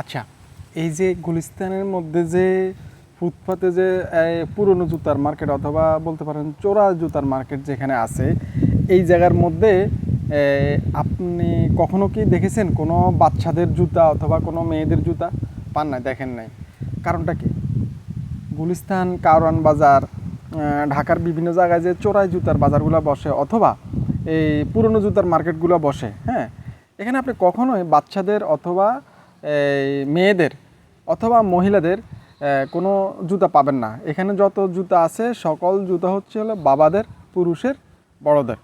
আচ্ছা এই যে গুলিস্তানের মধ্যে যে ফুটপাতে যে পুরনো জুতার মার্কেট অথবা বলতে পারেন চোরা জুতার মার্কেট যেখানে আছে, এই জায়গার মধ্যে আপনি কখনো কি দেখেছেন কোনো বাচ্চাদের জুতা অথবা কোনো মেয়েদের জুতা? পান নাই, দেখেন নাই। কারণটা কি? গুলিস্তান কারওয়ান বাজার ঢাকার বিভিন্ন জায়গায় যে চোরাই জুতার বাজারগুলো বসে অথবা এই পুরনো জুতার মার্কেটগুলো বসে হ্যাঁ? এখানে আপনি কখনোই বাচ্চাদের অথবা মেয়েদের অথবা মহিলাদের কোনো জুতা পাবেন না। এখানে যত জুতা আছে, সকল জুতা হচ্ছে হলো বাবাদের, পুরুষের, বড়দের।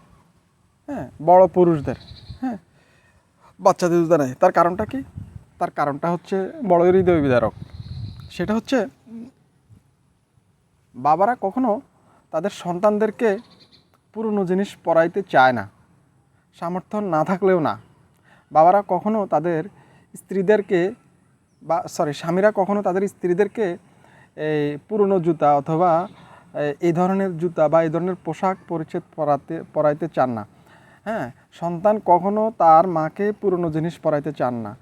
হ্যাঁ বড় পুরুষদের। হ্যাঁ বাচ্চাদের জুতা নেই। তার কারণটা কি? তার কারণটা হচ্ছে বড় হৃদয় বিদারক। সেটা হচ্ছে বাবারা কখনো তাদের সন্তানদেরকে পুরনো জিনিস পরাইতে চায় না। সামর্থ্য না থাকলেও না। বাবারা কখনো তাদের স্ত্রীদেরকে বা সরি স্বামীরা কখনো তাদের স্ত্রীদেরকে এই পুরনো জুতা অথবা এই ধরনের জুতা বা এই ধরনের পোশাক পরিচ্ছেদ পরাতে, পরাইতে চান না। হ্যাঁ সন্তান কখনো তার মাকে পুরনো জিনিস পরাইতে চান না।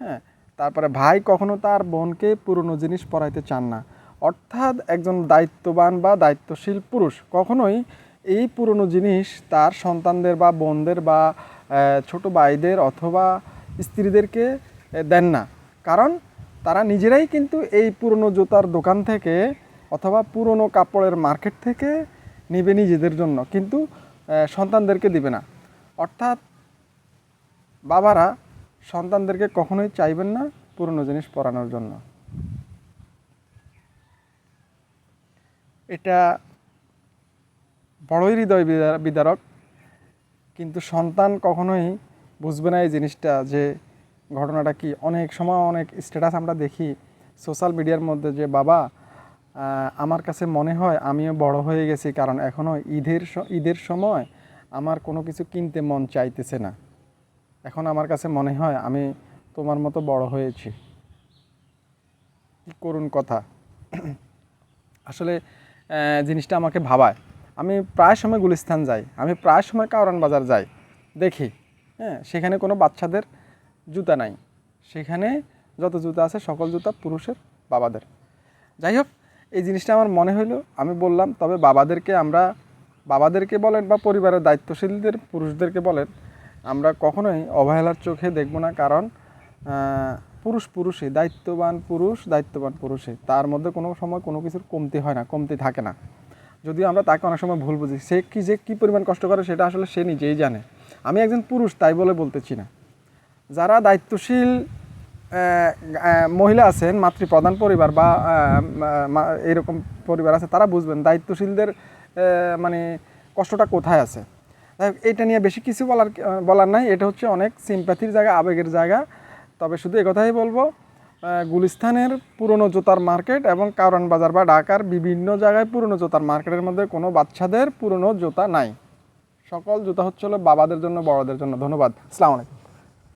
হ্যাঁ তারপরে ভাই কখনো তার বোনকে পুরনো জিনিস পরাইতে চান না। অর্থাৎ একজন দায়িত্ববান বা দায়িত্বশীল পুরুষ কখনোই এই পুরনো জিনিস তার সন্তানদের বা বোনদের বা ছোট ভাইদের অথবা স্ত্রীদেরকে দেন না। কারণ তারা নিজেরাই কিন্তু এই পুরনো জুতার দোকান থেকে অথবা পুরনো কাপড়ের মার্কেট থেকে নেবে নিজেদের জন্য। কিন্তু সন্তানদেরকে দিবে না। অর্থাৎ বাবারা সন্তানদেরকে কখনোই চাইবেন না পুরনো জিনিস পরানোর জন্য। এটা বড়ই হৃদয় বিদা- বিদারক। কিন্তু সন্তান কখনোই বুঝবে না এই জিনিসটা যে ঘটনাটা কি? অনেক সময় অনেক স্ট্যাটাস আমরা দেখি সোশ্যাল মিডিয়ার মধ্যে যে, বাবা আমার কাছে মনে হয় আমিও বড় হয়ে গেছি কারণ এখনও ঈদের ঈদের সময় আমার কোনো কিছু কিনতে মন চাইতেছে না। এখন আমার কাছে মনে হয় আমি তোমার মতো বড় হয়েছি। কি করুণ কথা। আসলে জিনিসটা আমাকে ভাবায়। আমি প্রায় সময় গুলিস্তান যাই। আমি প্রায় সময় কাওরান বাজার যাই। দেখি। হ্যাঁ সেখানে কোনো বাচ্চাদের জুতা নাই। সেখানে যত জুতা আছে, সকল জুতা পুরুষের, বাবাদের। যাই হোক, এই জিনিসটা আমার মনে হইল, আমি বললাম, তবে বাবাদেরকে আমরা, বাবাদেরকে বলেন বা পরিবারের দায়িত্বশীলদের পুরুষদেরকে বলেন, আমরা কখনোই অবহেলার চোখে দেখব না, কারণ পুরুষ পুরুষে দায়িত্ববান পুরুষ, দায়িত্ববান পুরুষে তার মধ্যে কোনো সময় কোনো কিছুর কমতি হয় না, কমতি থাকে না। যদিও আমরা তাকে অনেক সময় ভুল বুঝি, সে কি যে কী পরিমাণ কষ্ট করে, সেটা আসলে সে নিজেই জানে। আমি একজন পুরুষ, তাই বলে বলতেছি না। যারা দায়িত্বশীল মহিলা আছেন, মাতৃপ্রধান পরিবার বা এরকম পরিবার আছে, তারা বুঝবেন দায়িত্বশীলদের মানে কষ্টটা কোথায় আছে। এটা নিয়ে বেশি কিছু বলার বলার নাই। এটা হচ্ছে অনেক সিম্প্যাথির জায়গা, আবেগের জায়গা। তবে শুধু একথাই বলব গুলিস্তানের পুরনো জোতার মার্কেট এবং কারণ বাজার বা ঢাকার বিভিন্ন জায়গায় পুরনো জোতার মার্কেটের মধ্যে কোনো বাচ্চাদের পুরনো জোতা নাই। সকল জুতা হচ্ছিল বাবাদের জন্য বড়দের জন্য। ধন্যবাদ। আসসালামু আলাইকুম।